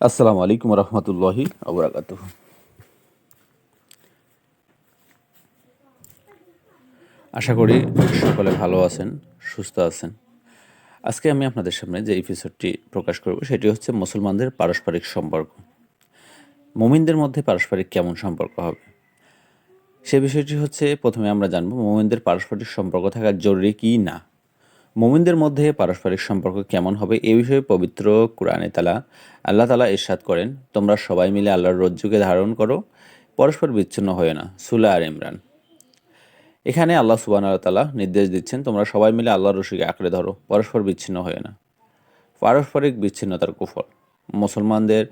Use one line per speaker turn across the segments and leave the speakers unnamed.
আসসালামু আলাইকুম রহমতুল্লাহি আবরাকাত আশা করি সকলে ভালো আছেন, সুস্থ আছেন। আজকে আমি আপনাদের সামনে যে এপিসোডটি প্রকাশ করব, সেটি হচ্ছে মুসলমানদের পারস্পরিক সম্পর্ক। মুমিনদের মধ্যে পারস্পরিক কেমন সম্পর্ক হবে? সে বিষয়টি হচ্ছে, প্রথমে আমরা জানব মোমিনদের পারস্পরিক সম্পর্ক থাকা জরুরি কি না। মোমিনদের মধ্যে পারস্পরিক সম্পর্ক কেমন হবে এ বিষয়ে পবিত্র কোরআনে তালা, আল্লাহ তালা ইরশাদ করেন, তোমরা সবাই মিলে আল্লাহর রজ্জুকে ধারণ করো, পরস্পর বিচ্ছিন্ন হয় না। সুলা আর ইমরান। এখানে আল্লাহ সুবান তালা নির্দেশ দিচ্ছেন, তোমরা সবাই মিলে আল্লাহর রশিকে আঁকড়ে ধরো, পরস্পর বিচ্ছিন্ন হয় না। পারস্পরিক বিচ্ছিন্নতার কুফল। মুসলমানদের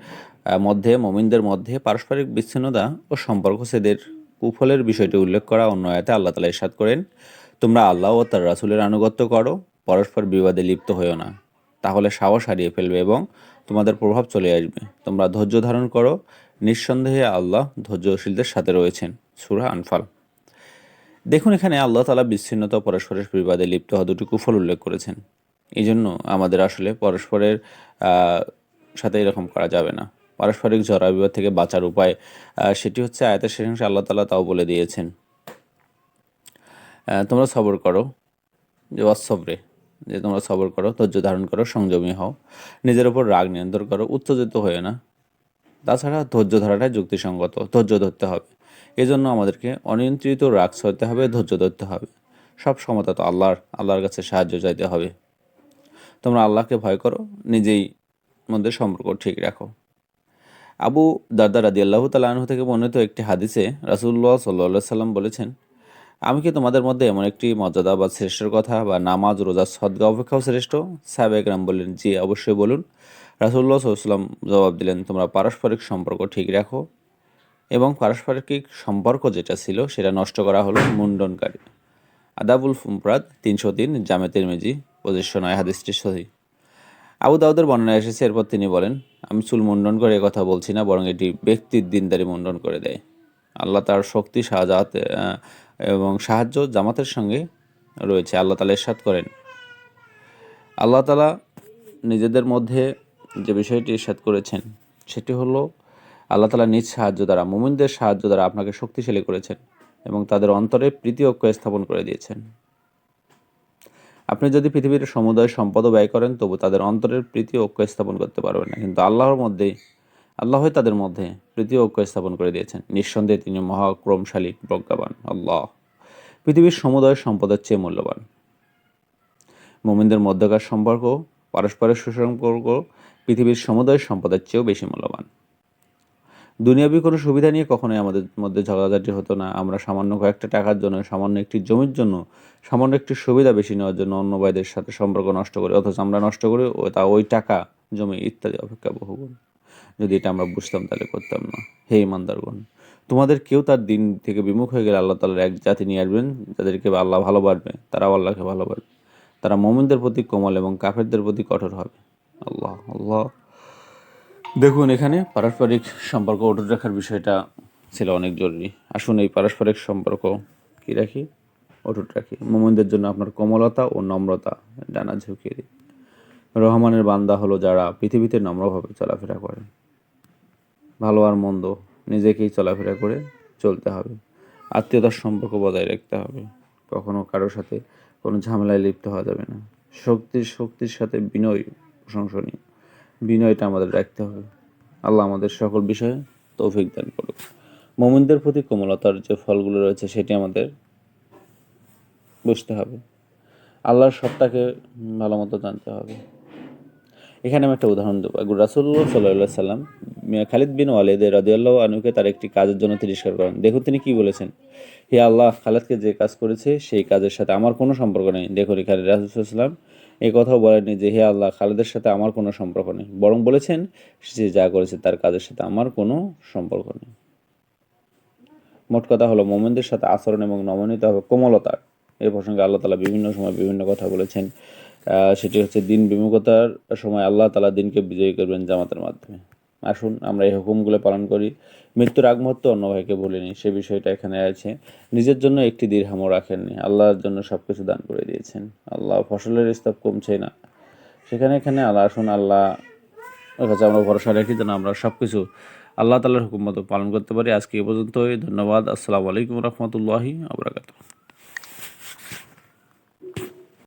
মধ্যে, মমিনদের মধ্যে পারস্পরিক বিচ্ছিন্নতা ও সম্পর্ক সেদের কুফলের বিষয়টি উল্লেখ করা অন্য আয়াতে আল্লাহ তালা ইরশাদ করেন, তোমরা আল্লাহ ও তার রাসুলের আনুগত্য করো পরস্পর বিবাদে লিপ্ত হয়েও না। তাহলে সাহস হারিয়ে ফেলবে এবং তোমাদের প্রভাব চলে আসবে। তোমরা ধৈর্য ধারণ করো। নিঃসন্দেহে আল্লাহ ধৈর্যশীলদের সাথে রয়েছেন। সুরা আনফাল। দেখুন এখানে আল্লাহ তালা বিচ্ছিন্নতা পরস্পরের বিবাদে লিপ্ত হওয়া দুটি কুফল উল্লেখ করেছেন। এই জন্য আমাদের আসলে পরস্পরের সাথে এরকম করা যাবে না। পারস্পরিক ঝরা বিবাদ থেকে বাঁচার উপায় সেটি হচ্ছে আয়াতের শেষাংশে আল্লাহ তালা তাও বলে দিয়েছেন। তোমরা সবর করো। যে অসবরে যে তোমরা সবর করো, ধৈর্য ধারণ করো, সংযমী হও। নিজের ওপর রাগ নিয়ন্ত্রণ করো, উত্তেজিত হয়ে না। তাছাড়া ধৈর্য ধরাটাই যুক্তিসঙ্গত, ধৈর্য ধরতে হবে। এজন্য আমাদেরকে অনিয়ন্ত্রিত রাগ সইতে হবে, ধৈর্য ধরতে হবে। সব সমতা তো আল্লাহর আল্লাহর কাছে সাহায্য চাইতে হবে। তোমরা আল্লাহকে ভয় করো, নিজেই মধ্যে সম্পর্ক ঠিক রাখো। আবু দাদা রাদি আল্লাহ তালাহ থেকে বর্ণিত একটি হাদিসে রাসুল্লাহ সাল্লা সাল্লাম বলেছেন আমি কি তোমাদের মধ্যে এমন একটি মর্যাদা বা শ্রেষ্ঠর কথা বা নামাজ, রোজা, সদ্গা অপেক্ষাও শ্রেষ্ঠ? সাহেব রাম বললেন, জি, অবশ্যই বলুন। রাসুল্লাহ সাল্লাম জবাব দিলেন, তোমরা পারস্পরিক সম্পর্ক ঠিক রাখো এবং পারস্পরিক সম্পর্ক যেটা ছিল সেটা নষ্ট করা হলো মুন্ডনকারী। আদাবুল ফুমরাদ তিনশো তিন জামেতের মেজি পজিশন নয়, হাদিসটি সহি। আবু দাউদের বর্ণনা এসেছে, এরপর তিনি বলেন, আমি চুল মুন্ডন করে কথা বলছি না, বরং এটি ব্যক্তির দিনদারি মুন্ডন করে দেয়। আল্লাহ তার শক্তি শাহজাহাত এবং সাহায্য জামাতের সঙ্গে রয়েছে। আল্লাহ তালা এরশাদ করেন। আল্লাহ তালা নিজেদের মধ্যে যে বিষয়টি ইরশাদ করেছেন, সেটি হলো আল্লাহ তালা নিজ সাহায্য দ্বারা, মুমিনদের সাহায্য দ্বারা আপনাকে শক্তিশালী করেছেন এবং তাদের অন্তরে প্রীতি ঐক্য স্থাপন করে দিয়েছেন। আপনি যদি পৃথিবীর সমুদয় সম্পদও ব্যয় করেন, তবু তাদের অন্তরের প্রীতি ঐক্য স্থাপন করতে পারবেন না। কিন্তু আল্লাহর মধ্যেই আল্লাহই তাদের মধ্যে প্রীতি ঐক্য স্থাপন করে দিয়েছেন। নিঃসন্দেহে তিনি মহাক্রমশালী, প্রজ্ঞাবান, আল্লাহ। পৃথিবীর সমুদয় সম্পদের চেয়ে মূল্যবান। মোমিনদের মধ্যকার সম্পর্ক, পারস্পরিক সুসম্পর্ক পৃথিবীর সমুদয় সম্পদের চেয়েও বেশি মূল্যবান। দুনিয়াবি কোনো সুবিধা নিয়ে কখনোই আমাদের মধ্যে ঝগড়াঝাটি হতো না। আমরা সামান্য কয়েকটা টাকার জন্য, সামান্য একটি জমির জন্য, সামান্য একটি সুবিধা বেশি নেওয়ার জন্য অন্য ভাইদের সাথে সম্পর্ক নষ্ট করি, অথচ আমরা নষ্ট করি ও তা ওই টাকা, জমি ইত্যাদি অপেক্ষা বহুগুণ। যদি এটা আমরা বুঝতাম, তাহলে করতাম না। হে ইমানদারগণ, তোমাদের কেউ তার দিন থেকে বিমুখ হয়ে গেলে আল্লাহ তালার এক জাতি নিয়ে আসবেন, যাদেরকে আল্লাহ ভালোবাসবে তারাও আল্লাহকে ভালোবাসবে তারা মোমিনদের প্রতি কোমল এবং কাফেরদের প্রতি কঠোর হবে। আল্লাহ আল্লাহ। দেখুন, এখানে পারস্পরিক সম্পর্ক অটুট রাখার বিষয়টা ছিল অনেক জরুরি। আসুন এই পারস্পরিক সম্পর্ক কি রাখি? অটুট রাখি। মোমিনদের জন্য আপনার কোমলতা ও নম্রতা ডানা ঝুঁকিয়ে দিন রহমানের বান্দা হলো যারা পৃথিবীতে নম্রভাবে চলাফেরা করে। ভালো আর মন্দ নিজেকেই চলাফেরা করে চলতে হবে। আত্মীয়তার সম্পর্ক বজায় রাখতে হবে। কখনো কারোর সাথে কোনো ঝামেলায় লিপ্ত হওয়া যাবে না। শক্তির শক্তির সাথে বিনয় প্রশংসনীয়। বিনয়টা আমাদের রাখতে হবে। আল্লাহ আমাদের সকল বিষয়ে তৌফিক দান করুক। মোমিনদের প্রতি কোমলতার যে ফলগুলো রয়েছে সেটি আমাদের বুঝতে হবে। আল্লাহর সত্তাকে ভালো মতো জানতে হবে। এখানে আমি একটা উদাহরণ দেবো। রাসুল্লাহ সাল্লাহ সাল্লাম খালিদ বিন ওয়ালিদ রাদিয়াল্লাহ আনুকে তার একটি কাজের জন্য তিরস্কার করেন। দেখুন তিনি কি বলেছেন? হে আল্লাহ, খালিদকে যে কাজ করেছে, সেই কাজের সাথে আমার কোনো সম্পর্ক নেই। দেখুন এখানে রাসুলাম এই কথাও বলেননি যে, হে আল্লাহ, খালেদের সাথে আমার কোনো সম্পর্ক নেই। বরং বলেছেন, সে যা করেছে তার কাজের সাথে আমার কোনো সম্পর্ক নেই। মোট কথা হলো, মোমেনদের সাথে আচরণ এবং নমনীত হবে কোমলতার। এই প্রসঙ্গে আল্লাহ তালা বিভিন্ন সময় বিভিন্ন কথা বলেছেন। সেটি হচ্ছে দিন বিমুখতার সময় আল্লাহ তালা দিনকে বিজয়ী করবেন জামাতের মাধ্যমে। আসুন, আমরা এই হুকুমগুলো পালন করি। মৃত্যুর আগ অন্য ভাইকে বলিনি, সে বিষয়টা এখানে আছে। নিজের জন্য একটি দীর্হামও রাখেননি, আল্লাহর জন্য সব কিছু দান করে দিয়েছেন। আল্লাহ ফসলের স্তব কমছে না। সেখানে এখানে আল্লাহ, আসুন, আল্লাহ কাছে আমরা ভরসা রাখি যেন আমরা সব কিছু আল্লাহ তালার হুকুম মতো পালন করতে পারি। আজকে এ পর্যন্তই। ধন্যবাদ। আসসালামু আলাইকুম রহমতুল্লাহি আবরাকাত